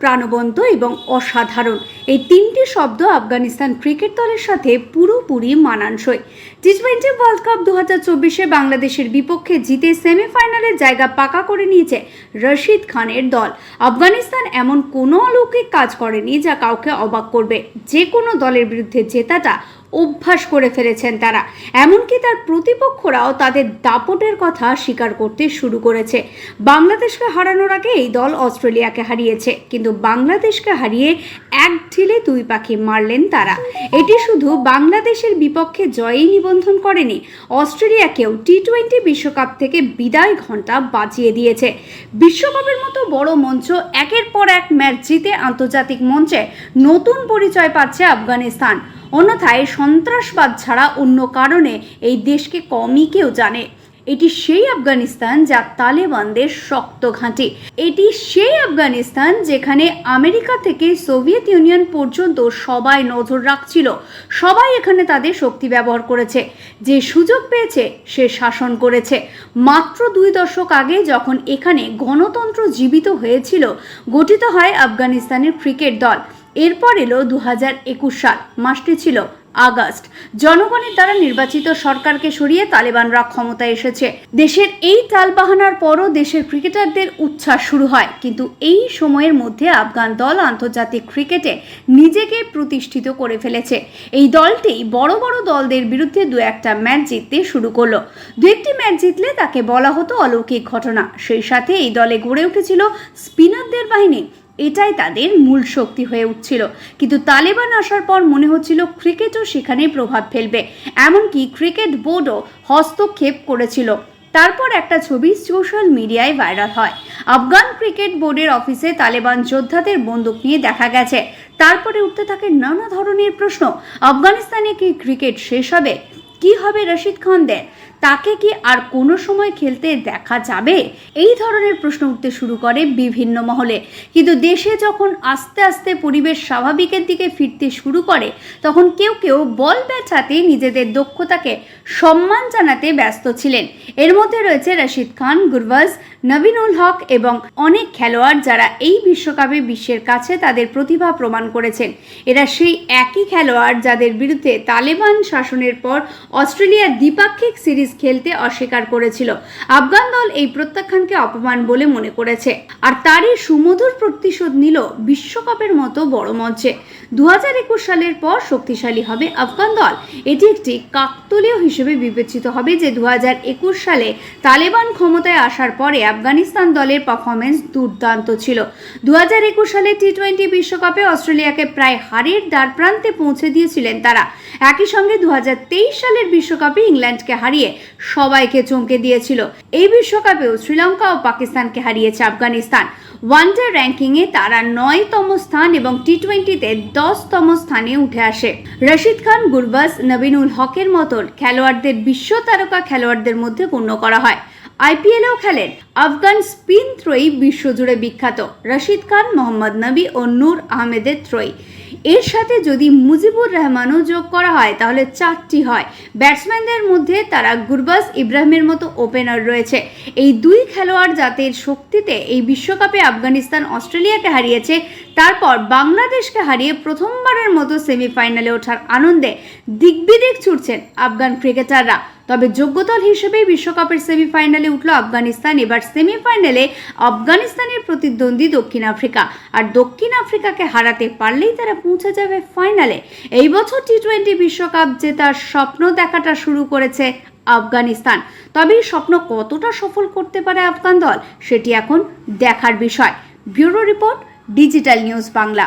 প্রাণবন্ত এবং অসাধারণ। এই তিনটি শব্দ আফগানিস্তান ক্রিকেট দলের সাথে পুরোপুরি মানানসই। টি টোয়েন্টি ওয়ার্ল্ড কাপ দু হাজার চব্বিশে বাংলাদেশের বিপক্ষে জিতে সেমিফাইনালের জায়গা পাকা করে নিয়েছে রশিদ খানের দল। আফগানিস্তান এমন কোনো অলৌকিক কাজ করেনি যা কাউকে অবাক করবে। যে কোনো দলের বিরুদ্ধে জেতাটা অভ্যাস করে ফেলেছেন তারা। এমনকি তার প্রতিপক্ষরাও তাদের দাপটের কথা স্বীকার করতে শুরু করেছে। বাংলাদেশকে হারানোর আগে এই দল অস্ট্রেলিয়াকে হারিয়েছে, কিন্তু বাংলাদেশকে হারিয়ে এক ঢিলে দুই পাখি মারলেন তারা। এটি শুধু বাংলাদেশের বিপক্ষে জয়ই নিবন্ধন করেনি, অস্ট্রেলিয়াকেও টি টোয়েন্টি বিশ্বকাপ থেকে বিদায় ঘণ্টা বাজিয়ে দিয়েছে। বিশ্বকাপের মতো বড় মঞ্চ একের পর এক ম্যাচ জিতে আন্তর্জাতিক মঞ্চে নতুন পরিচয় পাচ্ছে আফগানিস্তান। অন্যথায় সন্ত্রাসবাদ ছাড়া অন্য কারণে এই দেশকে কমই কেউ জানে। এটি সেই আফগানিস্তান যা তালেবানদের শক্ত ঘাঁটি। এটি সেই আফগানিস্তান যেখানে আমেরিকা থেকে সোভিয়েত ইউনিয়ন পর্যন্ত সবাই নজর রাখছিল। সবাই এখানে তাদের শক্তি ব্যবহার করেছে। যে সুযোগ পেয়েছে, সে শাসন করেছে। মাত্র দুই দশক আগে যখন এখানে গণতন্ত্র জীবিত হয়েছিল, গঠিত হয় আফগানিস্তানের ক্রিকেট দল। এরপর এলো দু সাল, মাসটি ছিল আগস্ট। জনগণের দ্বারা নির্বাচিত সরকারকে সরিয়ে তালেবানরা ক্ষমতায় এসেছে। দেশের এই টালবাহানার পরও দেশের ক্রিকেটারদের উচ্ছ্বাস শুরু হয়। কিন্তু এই সময়ের মধ্যে আফগান দল আন্তর্জাতিক ক্রিকেটে নিজেকে প্রতিষ্ঠিত করে ফেলেছে। এই দলটি বড় বড় দলদের বিরুদ্ধে দু একটা ম্যাচ জিততে শুরু করল। দু একটি ম্যাচ জিতলে তাকে বলা হতো অলৌকিক ঘটনা। সেই সাথে এই দলে গড়ে উঠেছিল স্পিনারদের বাহিনী। এটাই তাদের মূল শক্তি হয়ে উঠছিল। কিন্তু তালেবান আসার পর মনে হচ্ছিল ক্রিকেটও সেখানে প্রভাব ফেলবে। এমনকি ক্রিকেট বোর্ডও হস্তক্ষেপ করেছিল। তারপর একটা ছবি সোশ্যাল মিডিয়ায় ভাইরাল হয়। আফগান ক্রিকেট বোর্ডের অফিসে তালেবান যোদ্ধাদের বন্দুক নিয়ে দেখা গেছে। তারপরে উঠতে থাকে নানা ধরনের প্রশ্ন। আফগানিস্তানে কি ক্রিকেট শেষ হবে? কি হবে রশিদ খানদের? তাকে কি আর কোনো সময় খেলতে দেখা যাবে? এই ধরনের প্রশ্ন উঠতে শুরু করে বিভিন্ন মহলে। কিন্তু দেশে যখন আস্তে আস্তে পরিবেশ স্বাভাবিকের দিকে ফিরতে শুরু করে, তখন কেউ কেউ বল ব্যাচাতে নিজেদের দক্ষতাকে সম্মান জানাতে ব্যস্ত ছিলেন। এর মধ্যে রয়েছে রশিদ খান, গুরবাজ নবীনুল হক এবং অনেক খেলোয়াড় যারা এই বিশ্বকাপে বিশ্বের কাছে তাদের প্রতিভা প্রমাণ করেছেন। এরা সেই একই খেলোয়াড় যাদের বিরুদ্ধে তালেবান শাসনের পর অস্ট্রেলিয়া দ্বিপাক্ষিক সিরিজ খেলতে অস্বীকার করেছিল। আফগান দল এই প্রত্যাখ্যানকে অপমান বলে মনে করেছে। আর তারই সুমধুর প্রতিশোধ নিল বিশ্বকাপের মতো বড় মঞ্চে। দু হাজার একুশ সালের পর শক্তিশালী হবে আফগান দল। এটি একটি কাকতলীয় হিসেবে বিবেচিত হবে যে দু হাজার একুশ সালে তালেবান ক্ষমতায় আসার পরে আফগানিস্তান দলের পারফরমেন্স দুর্দান্ত ছিল। দু হাজার একুশ সালে টি টোয়েন্টি বিশ্বকাপে অস্ট্রেলিয়াকে প্রায় হারের দ্বার প্রান্তে পৌঁছে দিয়েছিলেন তারা। একই সঙ্গে দু সালের বিশ্বকাপে ইংল্যান্ডকে হারিয়ে সবাইকে চমকে দিয়েছিল। এই বিশ্বকাপেও শ্রীলঙ্কা ও পাকিস্তানকে হারিয়েছে আফগানিস্তান। ওয়ানডে র্যাঙ্কিংয়ে তারা নয়তম স্থান এবং টি টোয়েন্টিতে দশতম স্থানে উঠে আসে। রশিদ খান গুরবাস নবীনুল হকের মতন খেলোয়াড়দের বিশ্ব তারকা খেলোয়াড়দের মধ্যে গণ্য করা হয়। আইপিএলেও খেলেন। আফগান স্পিন ত্রয়ী বিশ্বজুড়ে বিখ্যাত, রশিদ খান, মোহাম্মদ নবী ও নূর আহমেদের ত্রয়ী। এর সাথে যদি মুজিবুর রহমানও যোগ করা হয়, তাহলে চারটি হয়। ব্যাটসম্যানদের মধ্যে তারা গুরবাজ ইব্রাহিমের মতো ওপেনার রয়েছে। এই দুই খেলোয়াড় জাতির শক্তিতে এই বিশ্বকাপে আফগানিস্তান অস্ট্রেলিয়াকে হারিয়েছে, তারপর বাংলাদেশকে হারিয়ে প্রথমবারের মতো সেমিফাইনালে ওঠার আনন্দে দিগ্বিদিক ছুটছেন আফগান ক্রিকেটাররা। তবে যোগ্য দল হিসেবে বিশ্বকাপের সেমিফাইনালে উঠল আফগানিস্তান, এবার সেমিফাইনালে আফগানিস্তানের প্রতিদ্বন্দ্বী দক্ষিণ আফ্রিকা। আর দক্ষিণ আফ্রিকাকে হারাতে পারলেই তারা পৌঁছে যাবে ফাইনালে। এই বছর টি টোয়েন্টি বিশ্বকাপ জেতার স্বপ্ন দেখাটা শুরু করেছে আফগানিস্তান। তবে এই স্বপ্ন কতটা সফল করতে পারে আফগান দল, সেটি এখন দেখার বিষয়। Bureau report, digital news Bangla.